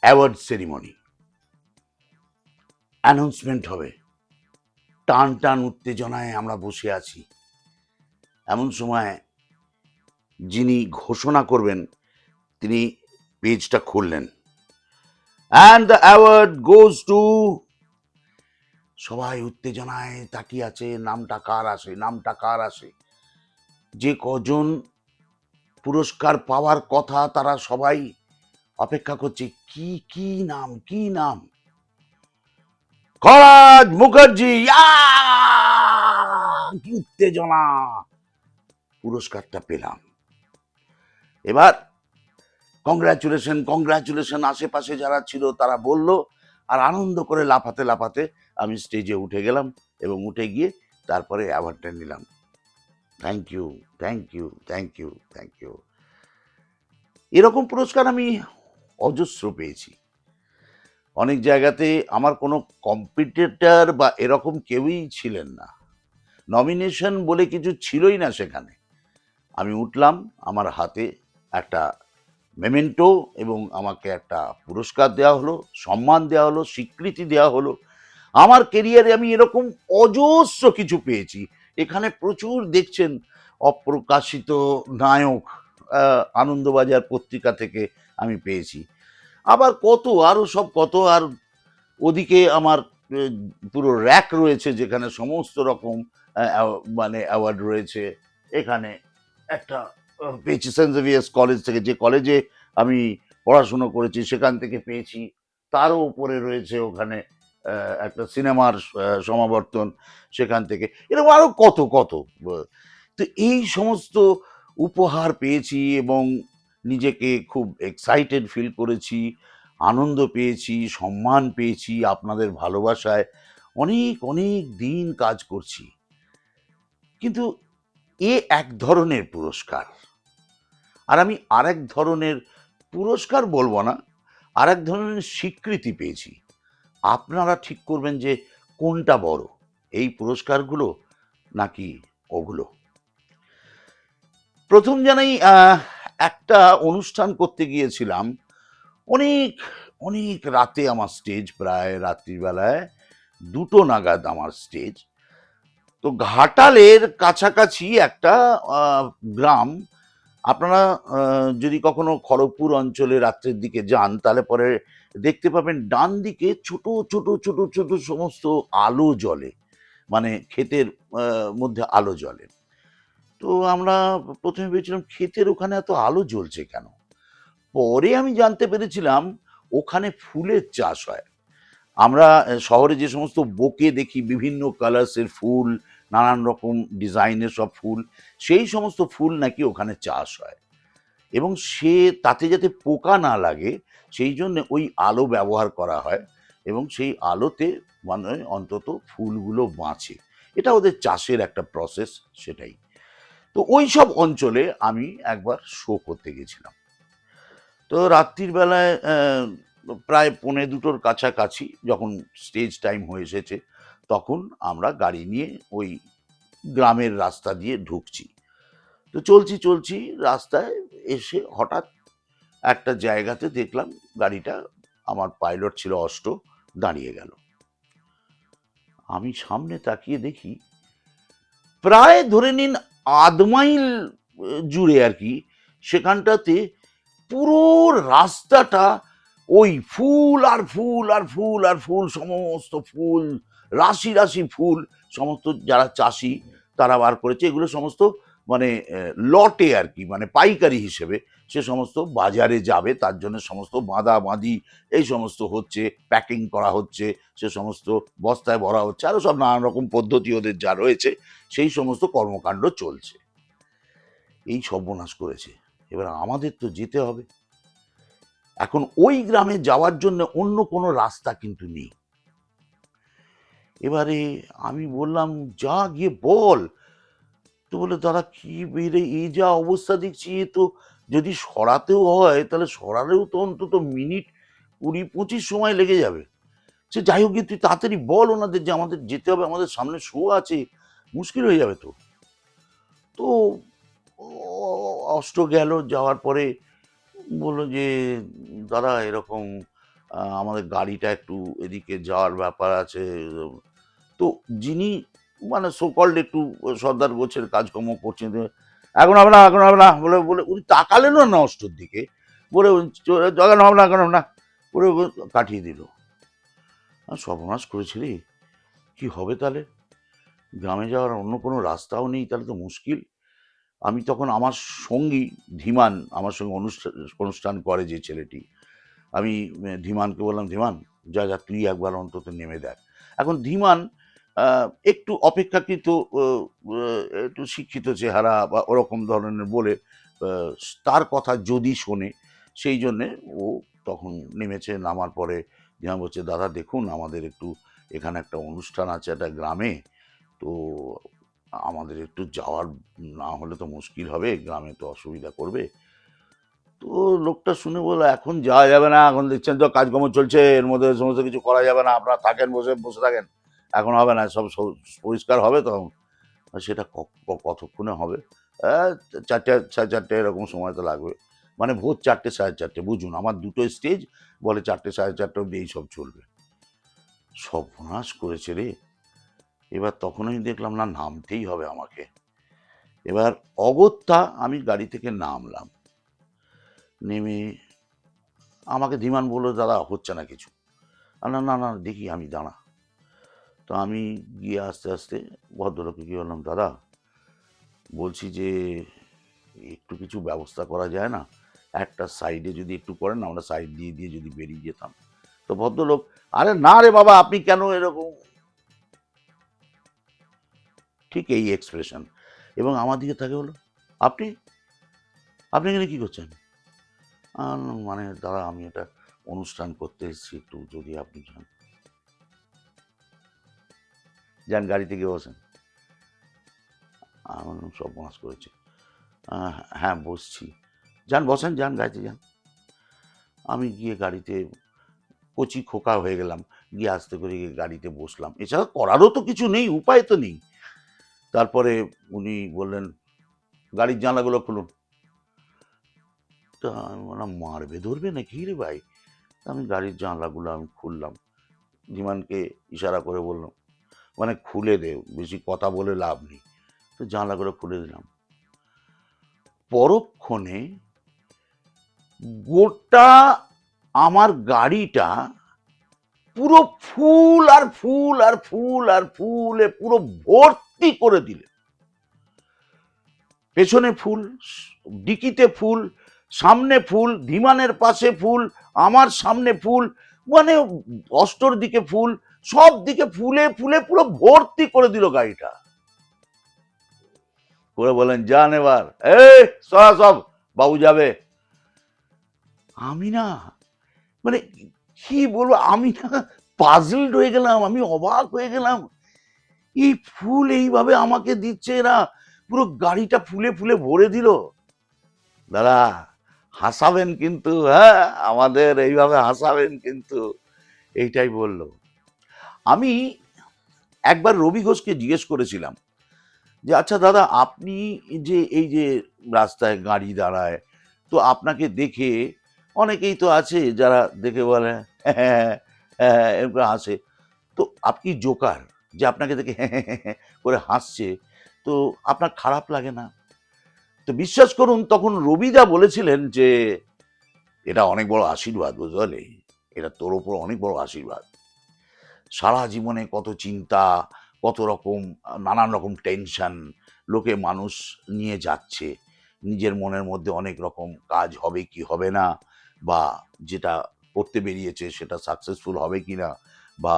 Award ceremony. Announcement হবে। টান টান উত্তেজনায় আমরা বসে আছি। এমন সময় যিনি ঘোষণা করবেন, তিনি পেজটা খুললেন। And the award goes to সবাই উত্তেজনায় তাকিয়ে আছে, নামটা কার আসে, নামটা কার আসে? যে কজন পুরস্কার পাওয়ার কথা তারা সবাই অপেক্ষা করছে, কি কি নাম কি নাম? খরাজ মুখার্জি কি উত্তেজনা! পুরস্কারটা পেলাম। এবার কংগ্রাচুলেশন কংগ্রাচুলেশন আশেপাশে যারা ছিল তারা বলল, আর আনন্দ করে লাফাতে লাফাতে আমি স্টেজে উঠে গেলাম এবং উঠে গিয়ে তারপরে অ্যাওয়ার্ডটা নিলাম। Thank you thank you thank you thank you এরকম পুরস্কার আমি অজস্র পেয়েছি। অনেক জায়গাতে আমার কোনো কম্পিটিটার বা এরকম কেউই ছিলেন না। নমিনেশন বলে কিছু ছিলই না সেখানে। আমি উঠলাম, আমার হাতে একটা মেমেন্টো এবং আমাকে একটা পুরস্কার দেওয়া হলো, সম্মান দেওয়া হলো, স্বীকৃতি দেওয়া হলো। আমার কেরিয়ারে আমি এরকম অজস্র কিছু পেয়েছি। এখানে প্রচুর দেখছেন অপ্রকাশিত নায়ক আনন্দবাজার পত্রিকা থেকে আমি পেয়েছি। আবার কত আরও সব কত, আর ওদিকে আমার পুরো র্যাক রয়েছে যেখানে সমস্ত রকম মানে অ্যাওয়ার্ড রয়েছে। এখানে একটা পেয়েছি সেন্ট জেভিয়ার্স কলেজ থেকে। যে কলেজে আমি পড়াশুনো করেছি, সেখান থেকে পেয়েছি। তারও উপরে রয়েছে ওখানে একটা সিনেমার সমাবর্তন সেখান থেকে। এরকম আরও কত কত তো এই সমস্ত উপহার পেয়েছি এবং নিজেকে খুব এক্সাইটেড ফিল করেছি, আনন্দ পেয়েছি, সম্মান পেয়েছি আপনাদের ভালোবাসায়। অনেক অনেক দিন কাজ করছি। কিন্তু এ এক ধরনের পুরস্কার। আর আমি আরেক ধরনের পুরস্কার বলব না, আরেক ধরনের স্বীকৃতি পেয়েছি। আপনারা ঠিক করবেন যে কোনটা বড়, এই পুরস্কারগুলো নাকি ওগুলো? প্রথম জানাই একটা অনুষ্ঠান করতে গিয়েছিলাম। অনেক অনেক রাতে আমার স্টেজ প্রায় রাত্রিবেলায় দুটো নাগাদ আমার স্টেজ তো ঘাটালের কাছাকাছি একটা গ্রাম, আপনারা যদি কখনো খড়গপুর অঞ্চলে রাত্রের দিকে যান, তাহলে পরে দেখতে পাবেন ডান দিকে ছোট ছোট ছোট ছোট সমস্ত আলো জ্বলে। মানে ক্ষেতের মধ্যে আলো জ্বলে। তো আমরা প্রথমে ভেবেছিলাম ক্ষেতের ওখানে এত আলো জ্বলছে কেন? পরে আমি জানতে পেরেছিলাম ওখানে ফুলের চাষ হয়। আমরা শহরে যে সমস্ত বোকে দেখি বিভিন্ন কালার্সের ফুল, নানান রকম ডিজাইনের সব ফুল, সেই সমস্ত ফুল নাকি ওখানে চাষ হয়। এবং সে, তাতে যাতে পোকা না লাগে, সেই জন্য ওই আলো ব্যবহার করা হয় এবং সেই আলোতে মানে অন্তত ফুলগুলো বাঁচে। এটা ওদের চাষের একটা প্রসেস সেটাই। তো ওই সব অঞ্চলে আমি একবার শো করতে গেছিলাম। তো রাত্রির বেলায় প্রায় পৌনে দুটোর কাছাকাছি যখন স্টেজ টাইম হয়ে এসেছে, তখন আমরা গাড়ি নিয়ে ওই গ্রামের রাস্তা দিয়ে ঢুকছি। তো চলছি চলছি রাস্তায় এসে হঠাৎ একটা জায়গাতে দেখলাম গাড়িটা আমার পাইলট ছিল অষ্ট, দাঁড়িয়ে গেল। আমি সামনে তাকিয়ে দেখি, প্রায় ধরে নিন আধ মাইল জুড়ে আর কি, সেখানটাতে পুরো রাস্তাটা ওই ফুল আর ফুল আর ফুল আর ফুল, সমস্ত ফুল, রাশি রাশি ফুল, সমস্ত যারা চাষি, তারা বার করেছে। এগুলো সমস্ত মানে লটে আর কি মানে পাইকারি হিসেবে সে সমস্ত বাজারে যাবে, তার জন্য সমস্ত বাঁধা বাঁধি এই সমস্ত হচ্ছে প্যাকিং করা হচ্ছে, সে সমস্ত বস্তায় ভরা হচ্ছে আরও সব নানান রকম পদ্ধতি ওদের যা রয়েছে, সেই সমস্ত কর্মকাণ্ড চলছে। এই সর্বনাশ করেছে। এবার আমাদের তো যেতে হবে। এখন ওই গ্রামে যাওয়ার জন্য অন্য কোনো রাস্তা কিন্তু নেই। এবারে আমি বললাম, যা গিয়ে বল তো বলে, দাদা, কি বেড়ে এই যা অবস্থা দেখছি এ তো। যদি সরাতেও হয়, তাহলে সরালেও তো অন্তত মিনিট কুড়ি পঁচিশ সময় লেগে যাবে। সে যাই হোক তুই তাড়াতাড়ি বল ওনাদের যে আমাদের যেতে হবে, আমাদের সামনে শো আছে, মুশকিল হয়ে যাবে তো। তো অষ্ট গেল, যাওয়ার পরে বলল যে, দাদা, এরকম আমাদের গাড়িটা একটু এদিকে যাওয়ার ব্যাপার আছে। তো যিনি মানে সোকল্ড একটু সর্দার গোছের কাজকর্ম করছেন এখন হবে না এখন হবে না বলে বলে উনি তাকালেনও না অষ্টর দিকে। বলে জগানো হবে না এখন হবে না বলে কাটিয়ে দিল। সর্বনাশ করেছে রে। কি হবে তাহলে? গ্রামে যাওয়ার অন্য কোনো রাস্তাও নেই, তাহলে তো মুশকিল। আমি তখন আমার সঙ্গী ধীমান, আমার সঙ্গে অনুষ্ঠান অনুষ্ঠান করে যে ছেলেটি। আমি ধীমানকে বললাম, ধীমান, যা যা, তুই একবার অন্তত নেমে দেখ। এখন ধীমান একটু অপেক্ষাকৃত একটু শিক্ষিত চেহারা বা ওরকম ধরনের বলে তার কথা যদি শোনে, সেই জন্যে ও তখন নেমেছে, নামার পরে ধীমান বলছে, দাদা, দেখুন, আমাদের একটু এখানে একটা অনুষ্ঠান আছে একটা গ্রামে, তো আমাদের একটু যাওয়ার না হলে তো মুশকিল হবে, গ্রামে তো অসুবিধা করবে। তো লোকটা শুনে বলল, এখন যাওয়া যাবে না, এখন দেখছেন তো কাজকর্ম চলছে, এর মধ্যে সমস্ত কিছু করা যাবে না, আপনারা থাকেন, বসে বসে থাকেন। এখন হবে না, সব পরিষ্কার হবে তখন সেটা কতক্ষণে হবে? চারটে, সাড়ে চারটে এরকম সময় তো লাগবে। মানে ভোর চারটে, সাড়ে চারটে, বুঝুন, আমার দুটো স্টেজ, বলে চারটে, সাড়ে চারটে অব্দি এই সব চলবে। সর্বনাশ করেছে রে। এবার তখনই দেখলাম, না, নামতেই হবে আমাকে। এবার অগত্যা আমি গাড়ি থেকে নামলাম। নেমে আমাকে ধীমান বলল, দাদা, হচ্ছে না কিছু। না না না, দেখি, আমি দাঁড়া। তো আমি গিয়ে আস্তে আস্তে ভদ্রলোককে গিয়ে বললাম, দাদা, বলছি যে একটু কিছু ব্যবস্থা করা যায় না? একটা সাইডে যদি একটু করেন, আমরা সাইড দিয়ে দিয়ে যদি বেরিয়ে যেতাম। তো ভদ্রলোক, আরে না রে বাবা, আপনি কেন এরকম? ঠিক এই এক্সপ্রেশন এবং আমার দিকে তাকে বলো আপনি আপনি এখানে কী করছেন? মানে দাদা, আমি এটা অনুষ্ঠান করতে এসেছি, একটু যদি আপনি যান। যান গাড়িতে গিয়ে বসেন। আমার সব মাস করেছে। হ্যাঁ বসছি। যান, বসেন, যান, গাড়িতে যান। আমি গিয়ে গাড়িতে কচি খোকা হয়ে গেলাম, গিয়ে আস্তে করে গিয়ে গাড়িতে বসলাম। এছাড়া করারও তো কিছু নেই, উপায় তো নেই। তারপরে উনি বললেন, গাড়ির জানলাগুলো খুলুন। তা আমি বললাম, মারবে, ধরবে না কি রে ভাই আমি গাড়ির জানলাগুলো আমি খুললাম। ধীমানকে ইশারা করে বললাম মানে খুলে দে, বেশি কথা বলে লাভ নেই। তো জানলাগুলো খুলে দিলাম। পরক্ষণে গোটা আমার গাড়িটা পুরো ফুল আর ফুল আর ফুল আর ফুলে পুরো ভর্তি করে দিলে। পেছনে ফুল, ডিকিতে ফুল, সামনে ফুল, ধীমানের পাশে ফুল, আমার সামনে ফুল মানে অষ্টর দিকে ফুল সব দিকে ফুলে ফুলে পুরো ভর্তি করে দিল গাড়িটা। করে বলেন যান এবার এই, সরা সব, বাবু যাবে। আমি না মানে কি বলব, আমি না পাজলড হয়ে গেলাম, আমি অবাক হয়ে গেলাম। এই ফুল এইভাবে আমাকে দিচ্ছে না পুরো গাড়িটা ফুলে ফুলে ভরে দিল। দাদা, হাসাবেন কিন্তু হ্যাঁ আমাদের এইভাবে হাসাবেন কিন্তু, এইটাই বলল। আমি একবার রবি ঘোষকে জিজ্ঞেস করেছিলাম যে আচ্ছা দাদা, আপনি যে এই যে রাস্তায় গাড়ি দাঁড়ায়, তো আপনাকে দেখে অনেকেই তো আছে যারা দেখে বলে হ্যাঁ হ্যাঁ এরকম হাসে। তো আপনি জোকার যে আপনাকে দেখে হ্যাঁ করে হাসছে? তো আপনার খারাপ লাগে না? তো বিশ্বাস করুন, তখন রবিদা বলেছিলেন যে, এটা অনেক বড় আশীর্বাদ বুঝলে এটা তোর ওপর অনেক বড় আশীর্বাদ। সারা জীবনে কত চিন্তা, কত রকম, নানান রকম টেনশন লোকে মানুষ নিয়ে যাচ্ছে। নিজের মনের মধ্যে অনেক রকম কাজ হবে কি হবে না বা যেটা করতে বেরিয়েছে সেটা সাকসেসফুল হবে কি না বা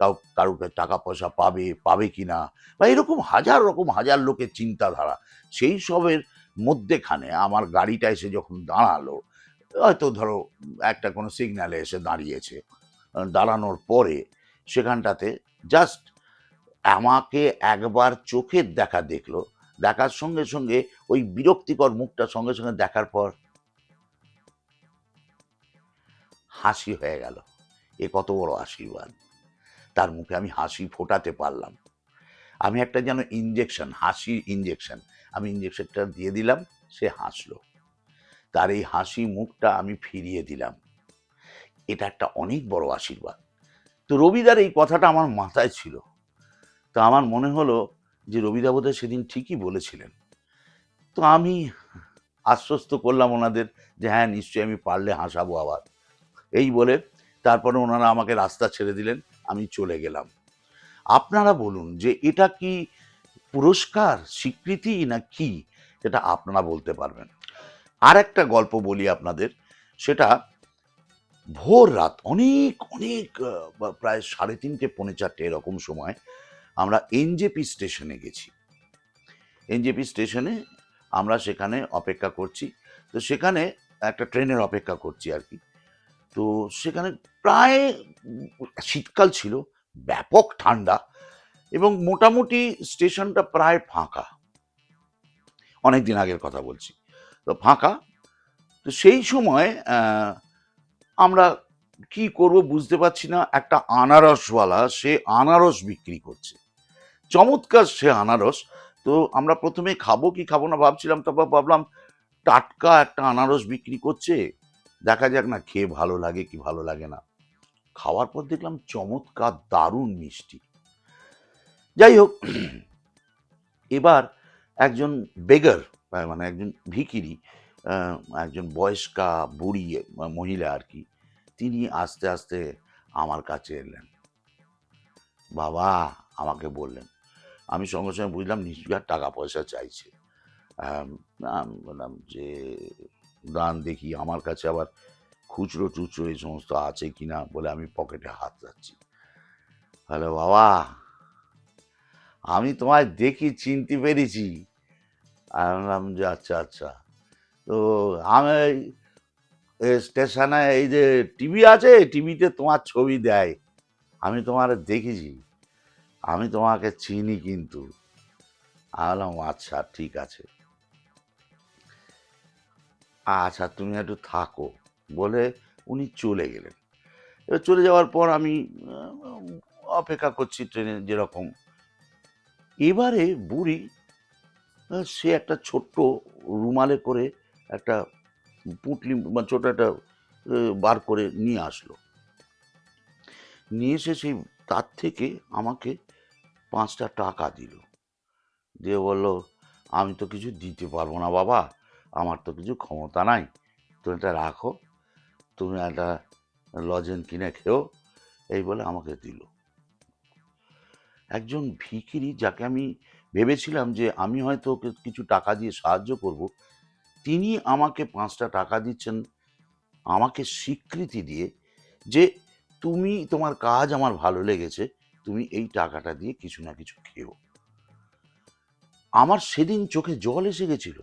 কাউ, কারোকে টাকা পয়সা পাবে পাবে কি না বা এরকম হাজার রকম, হাজার লোকের চিন্তাধারা। সেই সবের মধ্যেখানে আমার গাড়িটা এসে যখন দাঁড়াল, হয়তো ধরো একটা কোনো সিগন্যালে এসে দাঁড়িয়েছে। দাঁড়ানোর পরে সেখানটাতে জাস্ট আমাকে একবার চোখের দেখা দেখল। দেখার সঙ্গে সঙ্গে ওই বিরক্তিকর মুখটা সঙ্গে সঙ্গে দেখার পর হাসি হয়ে গেল। এ কত বড় আশীর্বাদ। তার মুখে আমি হাসি ফোটাতে পারলাম। আমি একটা যেন ইঞ্জেকশন হাসি ইঞ্জেকশন আমি ইঞ্জেকশনটা দিয়ে দিলাম, সে হাসলো। তার এই হাসি মুখটা আমি ফিরিয়ে দিলাম। এটা একটা অনেক বড় আশীর্বাদ। তো রবিদার এই কথাটা আমার মাথায় ছিল। তো আমার মনে হলো যে রবিদা বোধহয় সেদিন ঠিকই বলেছিলেন। তো আমি আশ্বস্ত করলাম ওনাদের যে হ্যাঁ নিশ্চয়ই আমি পারলে হাসাবো আবার। এই বলে তারপরে ওনারা আমাকে রাস্তা ছেড়ে দিলেন, আমি চলে গেলাম। আপনারা বলুন যে এটা কি পুরস্কার, স্বীকৃতি না কি? এটা আপনারা বলতে পারবেন। আর একটা গল্প বলি আপনাদের। সেটা ভোর রাত, অনেক অনেক প্রায় সাড়ে তিনটে, পৌনে চারটে এরকম সময় আমরা এনজেপি স্টেশনে গেছি। এনজেপি স্টেশনে আমরা সেখানে অপেক্ষা করছি। তো সেখানে একটা ট্রেনের অপেক্ষা করছি আর কি। তো সেখানে প্রায় শীতকাল ছিল, ব্যাপক ঠান্ডা এবং মোটামুটি স্টেশনটা প্রায় ফাঁকা। অনেক দিন আগের কথা বলছি। তো ফাঁকা। তো সেই সময় আমরা কি করব বুঝতে পারছি না। একটা আনারসওয়ালা, সে আনারস বিক্রি করছে। চমৎকার সে আনারস। তো আমরা প্রথমে খাব কি খাব না ভাবছিলাম, তারপর ভাবলাম টাটকা একটা আনারস বিক্রি করছে। দেখা যাক না খেয়ে ভালো লাগে কি ভালো লাগে না। খাওয়ার পর দেখলাম চমৎকার, দারুণ মিষ্টি। যাই হোক, এবার একজন বেগার মানে একজন ভিকিরি একজন বয়স্কা বুড়ি মহিলা আর কি, তিনি আস্তে আস্তে আমার কাছে এলেন। বাবা, আমাকে বললেন, আমি সঙ্গে সঙ্গে বুঝলাম নিশ্চয়ই আর টাকা পয়সা চাইছে। বললাম যে, দান দেখি, আমার কাছে আবার খুচরো টুচরো এই সমস্ত আছে কি না বলে আমি পকেটে হাত যাচ্ছি হ্যালো বাবা, আমি তোমায় দেখি চিনতে পেরেছি। আমি বললাম যে আচ্ছা আচ্ছা। তো আমি স্টেশনে এই যে টিভি আছে, টিভিতে তোমার ছবি দেয়। আমি তোমার দেখেছি। আমি তোমাকে চিনি কিন্তু। আমি বললাম আচ্ছা ঠিক আছে। আচ্ছা তুমি একটু থাকো। বলে উনি চলে গেলেন। এবার চলে যাওয়ার পর আমি অপেক্ষা করছি ট্রেনে যেরকম। এবারে বুড়ি সে একটা ছোট্ট রুমালে করে একটা পুটলি বা ছোট একটা বার করে নিয়ে আসলো। নিয়ে এসে সেই, তার থেকে আমাকে পাঁচটা টাকা দিল। দিয়ে বলল, আমি তো কিছু দিতে পারব না বাবা, আমার তো কিছু ক্ষমতা নাই। তুমি এটা রাখো, তুমি একটা লজেন কিনে খেও। এই বলে আমাকে দিল। একজন ভিখিরি যাকে আমি ভেবেছিলাম যে আমি হয়তো ওকে কিছু টাকা দিয়ে সাহায্য করব তিনি আমাকে পাঁচটা টাকা দিচ্ছেন, আমাকে স্বীকৃতি দিয়ে যে তুমি, তোমার কাজ আমার ভালো লেগেছে, তুমি এই টাকাটা দিয়ে কিছু না কিছু খেও। আমার সেদিন চোখে জল এসে গেছিল।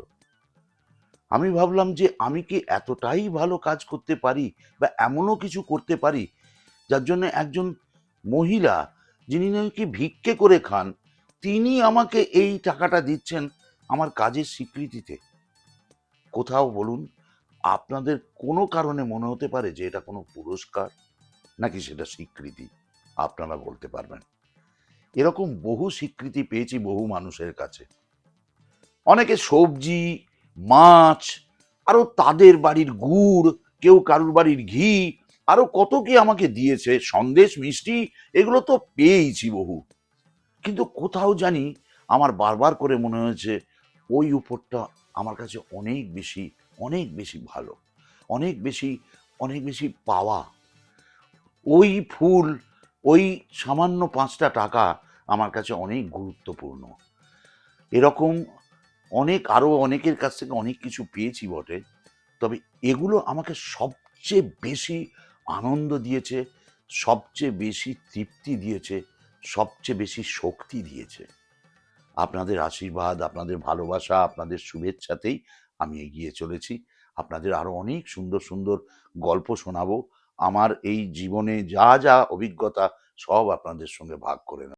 আমি ভাবলাম যে আমি কি এতটাই ভালো কাজ করতে পারি বা এমনও কিছু করতে পারি যার জন্য একজন মহিলা যিনি নাকি ভিক্ষে করে খান, তিনি আমাকে এই টাকাটা দিচ্ছেন আমার কাজের স্বীকৃতিতে। কোথাও বলুন, আপনাদের কোনো কারণে মনে হতে পারে যে এটা কোনো পুরস্কার? নাকি সেটা স্বীকৃতি? আপনারা বলতে পারবেন। এরকম বহু স্বীকৃতি পেয়েছি বহু মানুষের কাছে। অনেকে সবজি, মাছ আরও তাদের বাড়ির গুড়, কেউ কারুর বাড়ির ঘি আরও কত কি আমাকে দিয়েছে, সন্দেশ, মিষ্টি, এগুলো তো পেয়েইছি বহু। কিন্তু কোথাও জানি আমার বারবার করে মনে হয়েছে, ওই উপরটা আমার কাছে অনেক বেশি অনেক বেশি ভালো, অনেক বেশি অনেক বেশি পাওয়া। ওই ফুল, ওই সামান্য পাঁচটা টাকা আমার কাছে অনেক গুরুত্বপূর্ণ। এরকম অনেক আরও অনেকের কাছ থেকে অনেক কিছু পেয়েছি বটে। তবে এগুলো আমাকে সবচেয়ে বেশি আনন্দ দিয়েছে, সবচেয়ে বেশি তৃপ্তি দিয়েছে, সবচেয়ে বেশি শক্তি দিয়েছে। আপনাদের আশীর্বাদ, আপনাদের ভালোবাসা, আপনাদের শুভেচ্ছাতেই আমি এগিয়ে চলেছি। আপনাদের আরও অনেক সুন্দর সুন্দর গল্প শোনাবো। আমার এই জীবনে যা যা অভিজ্ঞতা সব আপনাদের সঙ্গে ভাগ করে